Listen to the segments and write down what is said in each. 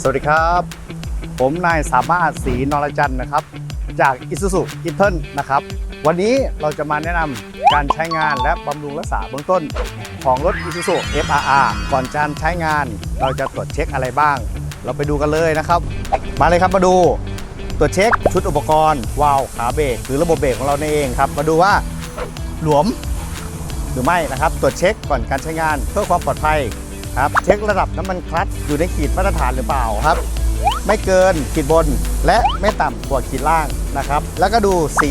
สวัสดีครับ ผมนายสามารถศรีนรจันทร์นะครับ จากอิสุสุอิเทิลนะครับ วันนี้เราจะมาแนะนำการใช้งานและบำรุงรักษาเบื้องต้น ของรถ Isuzu FRR ก่อนการใช้งานเราจะตรวจเช็คอะไรบ้าง เราไปดูกันเลยนะครับ มาเลยครับมาดูตรวจเช็คชุดอุปกรณ์วาล์วขาเบรกหรือระบบเบรกของเราเองครับ มาดูว่าหลวมหรือไม่นะครับ ตรวจเช็คก่อนการใช้งานเพื่อความปลอดภัย ครับเช็คระดับน้ำมันคลัตช์อยู่ในขีดมาตรฐานหรือเปล่าครับ ไม่เกินขีดบนและไม่ต่ำกว่าขีดล่างนะครับ แล้วก็ดูสี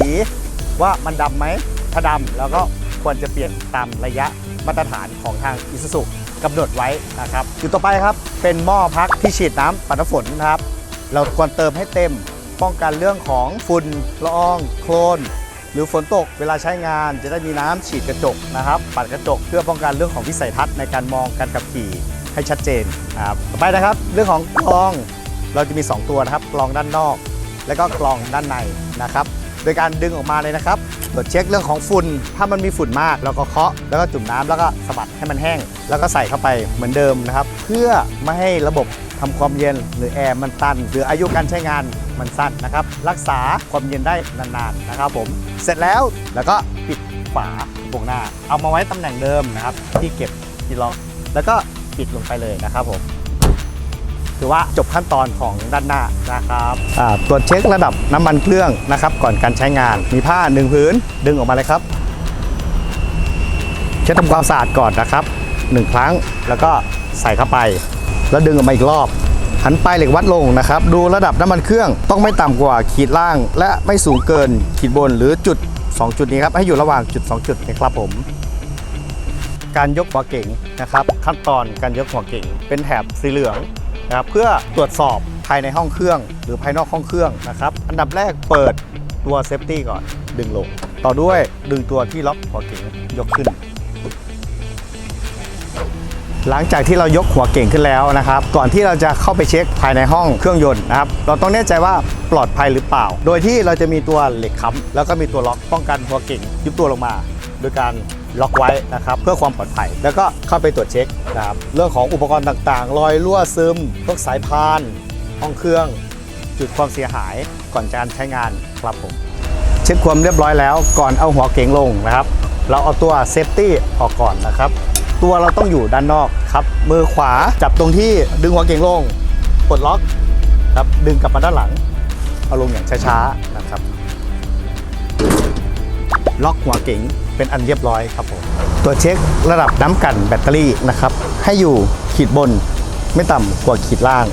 ว่ามันดำไหมถ้าดำแล้วก็ควรจะเปลี่ยนตามระยะมาตรฐานของทางอิสุสุกำหนดไว้นะครับจุดต่อไปครับเป็นหม้อพักที่ฉีดน้ำปัดน้ำฝนนะครับ เราควรเติมให้เต็มป้องกันเรื่องของฝุ่นละอองโคลนห รือฝนตกเวลาใช้งานจะได้มีน้ำฉีดกระจกนะครับปัดกระจกเพื่อป้องกันเรื่องของวิสัยทัศน์ในการมองการขับขี่ให้ชัดเจนครับต่อไปนะครับ เรื่องของกรองเราจะมี 2 ตัวนะครับกรองด้านนอก และก็กรองด้านในนะครับ โดยการดึงออกมาเลยนะครับตรวจเช็คเรื่องของฝุ่นถ้ามันมีฝุ่นมากเราก็เคาะแล้วก็จุ่มน้ำแล้วก็สะบัดให้มันแห้ง แล้วก็ใส่เข้าไปเหมือนเดิมนะครับ เพื่อไม่ให้ระบบ ทำความเย็นหรือแอร์มันตัน หรืออายุการใช้งานมันสั้นนะครับ รักษาความเย็นได้นานๆนะครับผมเสร็จแล้วแล้วก็ปิดฝาโปรงหน้า เอามาไว้ตำแหน่งเดิมนะครับ ที่เก็บที่ล็อก แล้วก็ปิดลงไปเลยนะครับผมถือว่าจบขั้นตอนของด้านหน้านะครับตรวจเช็คระดับน้ำมันเครื่องนะครับ ก่อนการใช้งานมีผ้าหนึ่งผืนดึงออกมาเลยครับ เช็ดทำความสะอาดก่อนนะครับหนึ่งครั้งแล้วก็ใส่เข้าไป แล้วดึงออกมาอีกรอบ หันปลายเหล็กวัดลงนะครับ ดูระดับน้ำมันเครื่องต้องไม่ต่ำกว่าขีดล่าง และไม่สูงเกินขีดบนหรือจุด 2 จุดนี้ครับให้อยู่ระหว่างจุด 2 จุดนะครับผมการยกหัวเก่งนะครับ ขั้นตอนการยกหัวเก่ง เป็นแถบสีเหลืองนะครับเพื่อตรวจสอบภายในห้องเครื่อง หรือภายนอกห้องเครื่องนะครับ อันดับแรกเปิดตัวเซฟตี้ก่อนดึงลง ต่อด้วยดึงตัวที่ล็อกหัวเก่งยกขึ้น หลังจากที่เรายกหัวเก่งขึ้นแล้วนะครับ ก่อนที่เราจะเข้าไปเช็คภายในห้องเครื่องยนต์นะครับเราต้องแน่ใจว่าปลอดภัยหรือเปล่า โดยที่เราจะมีตัวเหล็กค้ำแล้วก็มีตัวล็อกป้องกันหัวเก่งยุบตัวลงมา โดยการล็อกไว้นะครับเพื่อความปลอดภัย แล้วก็เข้าไปตรวจเช็คนะครับเรื่องของอุปกรณ์ต่างๆ รอยรั่วซึมพวกสายพาน ห้องเครื่อง จุดความเสียหายก่อนการใช้งานครับผมเช็คความเรียบร้อยแล้วก่อนเอาหัวเก๋งลงนะครับ เราเอาตัวเซฟตี้ออกก่อนนะครับ ตัวเราต้องอยู่ด้านนอกครับ มือขวาจับตรงที่ดึงหัวเก๋งลงปลดล็อกครับดึงกลับมาด้านหลัง เอาลงอย่างช้าๆนะครับ ล็อกหัวเก๋งเป็นอันเรียบร้อยครับผมตัวเช็คระดับน้ำกันแบตเตอรี่นะครับ ให้อยู่ขีดบนไม่ต่ำกว่าขีดล่าง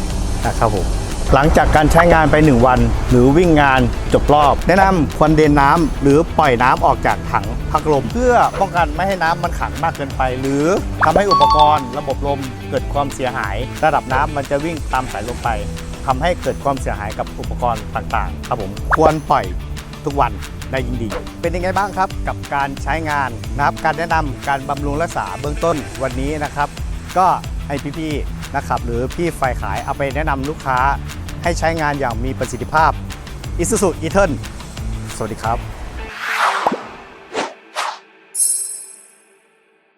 นะครับผม หลังจากการใช้งานไป 1 วัน หรือวิ่งงานจบรอบ แนะนำควรเดนน้ำหรือปล่อยน้ำออกจากถังพักลม เพื่อป้องกันไม่ให้น้ำมันขังมากเกินไป หรือทำให้อุปกรณ์ ระบบลมเกิดความเสียหาย ระดับน้ำมันจะวิ่งตามสายลมไปทำให้เกิดความเสียหายกับอุปกรณ์ต่างๆ ครับผมควรปล่อยทุกวันได้ยิ่งดี เป็นยังไงบ้างครับกับการใช้งานนะครับการแนะนำการบำรุงรักษาเบื้องต้นวันนี้นะครับ ก็ให้พี่ๆ นะครับหรือพี่ฝ่ายขายเอาไปแนะนำลูกค้าให้ใช้งานอย่างมีประสิทธิภาพ Isuzu e t e r n สวัสดีครับ